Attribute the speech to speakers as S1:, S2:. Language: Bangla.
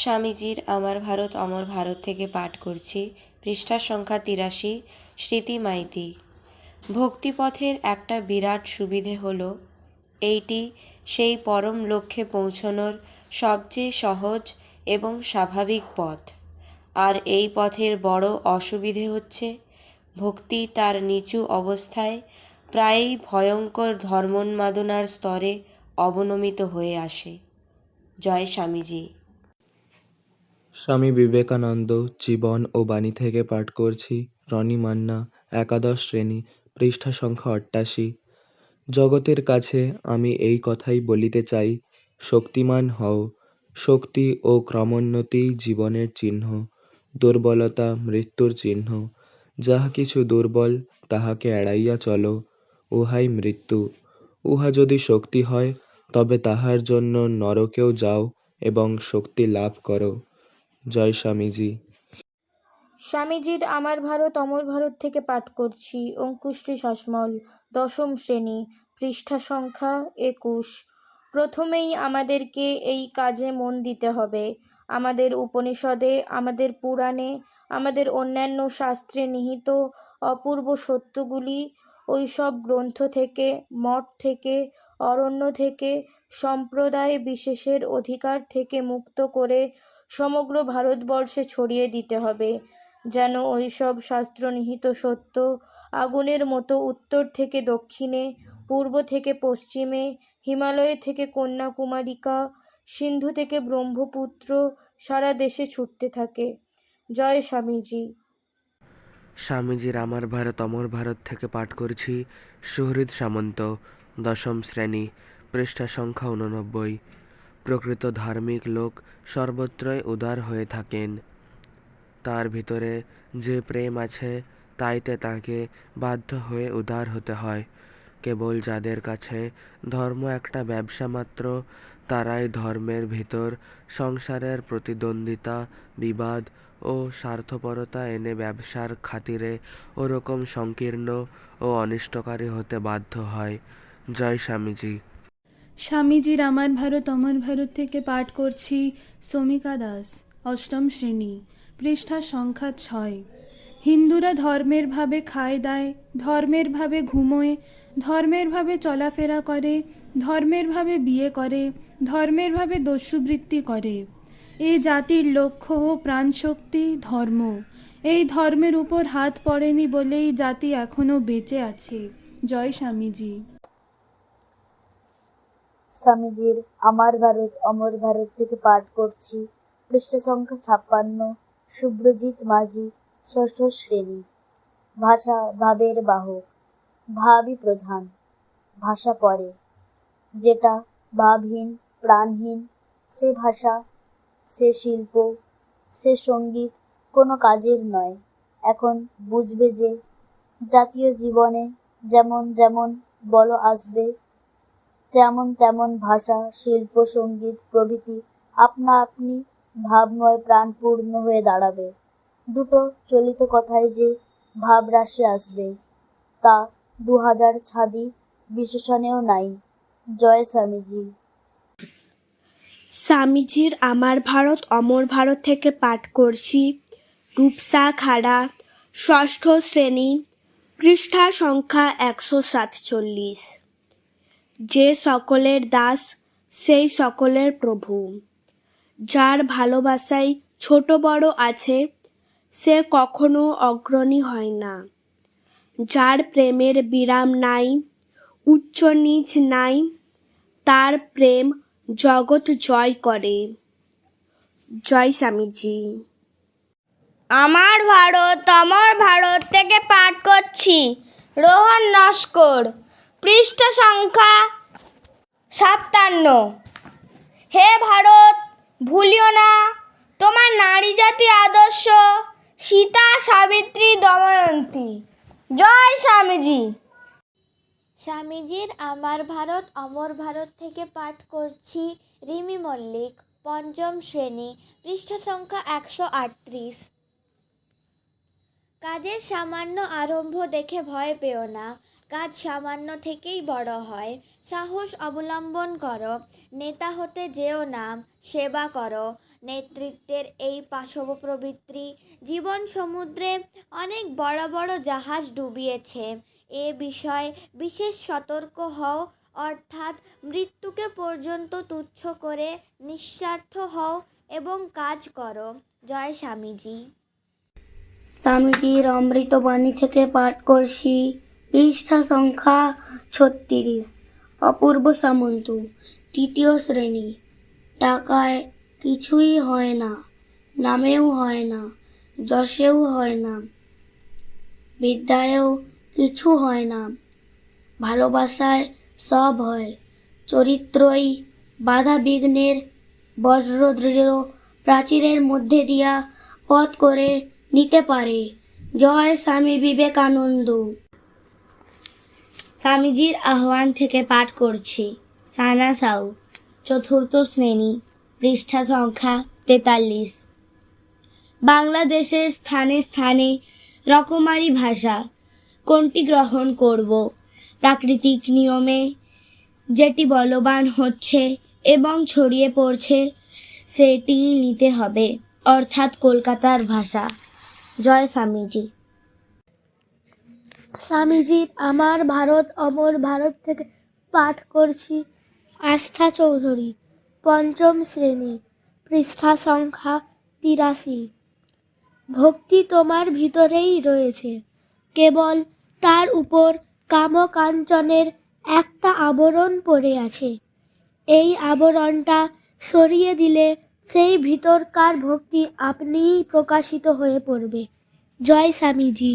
S1: স্বামীজির আমার ভারত অমর ভারত থেকে পাঠ করছি পৃষ্ঠা সংখ্যা তিরাশি স্মৃতি মাইতি ভক্তিপথের একটা বিরাট সুবিধে হল এইটি সেই পরম লক্ষ্যে পৌঁছনোর সবচেয়ে সহজ এবং স্বাভাবিক পথ আর এই পথের বড় অসুবিধে হচ্ছে ভক্তি তার নিচু অবস্থায় প্রায়ই ভয়ঙ্কর ধর্মোন্মাদনার স্তরে অবনমিত হয়ে আসে জয় স্বামীজি
S2: স্বামী বিবেকানন্দ জীবন ও বাণী থেকে পাঠ করছি রনি মান্না একাদশ শ্রেণী পৃষ্ঠা সংখ্যা অট্টাশি জগতের কাছে আমি এই কথাই বলিতে চাই শক্তিমান হও শক্তি ও ক্রমোন্নতিই জীবনের চিহ্ন দুর্বলতা মৃত্যুর চিহ্ন যাহা কিছু দুর্বল তাহাকে এড়াইয়া চলো উহাই মৃত্যু উহা যদি শক্তি হয় তবে তাহার জন্য নরকেও যাও এবং শক্তি লাভ করো জয় স্বামীজি
S1: স্বামীজির আমার ভারত অমর ভারত থেকে পাঠ করছি অঙ্কুশ্রী শাসমল দশম শ্রেণী পৃষ্ঠা সংখ্যা একুশ প্রথমেই আমাদেরকে এই কাজে মন দিতে হবে আমাদের উপনিষদে আমাদের পুরাণে আমাদের অন্যান্য শাস্ত্রে নিহিত অপূর্ব সত্যগুলি ওই সব গ্রন্থ থেকে মঠ থেকে অরণ্য থেকে সম্প্রদায় বিশেষের অধিকার থেকে মুক্ত করে সমগ্র ভারতবর্ষে ছড়িয়ে দিতে হবে যেন ওইসব শাস্ত্র নিহিত সত্য আগুনের মতো উত্তর থেকে দক্ষিণে পূর্ব থেকে পশ্চিমে হিমালয় থেকে কন্যাকুমারিকা সিন্ধু থেকে ব্রহ্মপুত্র সারা দেশে ছুটতে থাকে জয় স্বামীজি
S2: স্বামীজির আমার ভারত অমর ভারত থেকে পাঠ করছি সুহৃদ সামন্ত দশম শ্রেণী পৃষ্ঠা সংখ্যা উননব্বই প্রকৃত ধার্মিক লোক সর্বত্রই উদার হয়ে থাকেন তার ভিতরে যে প্রেম আছে তাইতে তাকে বাধ্য হয়ে উদার হতে হয় কেবল যাদের কাছে ধর্ম একটা ব্যবসা মাত্র তারাই ধর্মের ভিতর সংসারের প্রতিদ্বন্দ্বিতা বিবাদ ও স্বার্থপরতা এনে ব্যবসার খাতিরে ওরকম সংকীর্ণ ও অনিষ্টকারী হতে বাধ্য হয় জয় স্বামীজি
S1: স্বামীজির আমার ভারত অমর ভারত থেকে পাঠ করছি সমিকা দাস অষ্টম শ্রেণী পৃষ্ঠা সংখ্যা ছয় হিন্দুরা ধর্মের ভাবে খায় দায় ধর্মের ভাবে ঘুমোয় ধর্মের ভাবে চলাফেরা করে ধর্মের ভাবে বিয়ে করে ধর্মের ভাবে দস্যুবৃত্তি করে এই জাতির লক্ষ্য ও প্রাণশক্তি ধর্ম এই ধর্মের উপর হাত পড়েনি বলেই জাতি এখনও বেঁচে আছে জয় স্বামীজি স্বামীজির আমার
S3: ভারত অমর ভারত থেকে পাঠ করছি পৃষ্ঠ সংখ্যা ছাপ্পান্ন শুভ্রজিৎ মাঝি ষষ্ঠ শ্রেণী ভাষা ভাবের বাহক ভাবই প্রধান ভাষা পরে যেটা ভাবহীন প্রাণহীন সে ভাষা সে শিল্প সে সঙ্গীত কোনো কাজের নয় এখন বুঝবে যে জাতীয় জীবনে যেমন যেমন বল আসবে তেমন তেমন ভাষা শিল্প সঙ্গীত প্রভৃতি আপনা আপনি ভাবময় প্রাণপূর্ণ হয়ে দাঁড়াবে দুটো চলিত কথায় যে ভাব রাশি আসবে তা দু হাজার ছাদি বিশেষণেও নাই জয় স্বামীজি
S1: স্বামীজির আমার ভারত অমর ভারত থেকে পাঠ করছি রূপসা খাড়া ষষ্ঠ শ্রেণী পৃষ্ঠা সংখ্যা একশো সাতচল্লিশ যে সকলের দাস সেই সকলের প্রভু যার ভালোবাসায় ছোট বড় আছে সে কখনো অগ্রণী হয় না যার প্রেমের বিরাম নাই উচ্চ নিচ নাই তার প্রেম জগৎ জয় করে জয় স্বামীজি
S4: আমার ভারত আমার ভারত থেকে পাঠ করছি রোহন নস্কর পৃষ্ঠা সংখ্যা সাতান্ন হে ভারত ভুলিও না তোমার নারী জাতি আদর্শ সীতা সাবিত্রী দময়ন্তী জয় স্বামীজি স্বামীজির আমার ভারত অমর ভারত থেকে পাঠ করছি রিমি মল্লিক পঞ্চম শ্রেণী পৃষ্ঠা সংখ্যা একশো আটত্রিশ কাজের সামান্য আরম্ভ দেখে ভয় পেও না কাজ সামান্য থেকেই বড় হয় সাহস অবলম্বন করো নেতা হতে যেও না সেবা করো নেতৃত্বের এই পাশব প্রবৃত্তি জীবন সমুদ্রে অনেক বড় বড় জাহাজ ডুবিয়েছে এ বিষয়ে বিশেষ সতর্ক হও অর্থাৎ মৃত্যুকে পর্যন্ত তুচ্ছ করে নিঃস্বার্থ হও এবং কাজ করো জয় স্বামীজি স্বামীজির অমৃতবাণী থেকে পাঠ করছি পৃষ্ঠা সংখ্যা ছত্রিশ অপূর্ব সামন্ত তৃতীয় শ্রেণী টাকায় কিছুই হয় না নামেও হয় না যশেও হয় না বিদ্যায়ও কিছু হয় না ভালোবাসায় সব হয় চরিত্রই বাধা বিঘ্নের বজ্র দৃঢ় প্রাচীরের মধ্যে দিয়া পথ করে নিতে পারে জয় স্বামী বিবেকানন্দ স্বামীজির আহ্বান থেকে পাঠ করছি সানা সাউ চতুর্থ শ্রেণী পৃষ্ঠা সংখ্যা তেতাল্লিশ বাংলাদেশের স্থানে স্থানে রকমারি ভাষা কোনটি গ্রহণ করব প্রাকৃতিক নিয়মে যেটি বলবান হচ্ছে এবং ছড়িয়ে পড়ছে সেটি নিতে হবে অর্থাৎ কলকাতার ভাষা জয় স্বামীজি স্বামীজি আমার ভারত অমর ভারত থেকে পাঠ করছি আস্থা চৌধুরী পঞ্চম শ্রেণী পৃষ্ঠা সংখ্যা তিরাশি ভক্তি তোমার ভিতরেই রয়েছে কেবল তার উপর কামকাঞ্চনের একটা আবরণ পড়ে আছে এই আবরণটা সরিয়ে দিলে সেই ভিতরকার ভক্তি আপনিই প্রকাশিত হয়ে পড়বে জয় স্বামীজি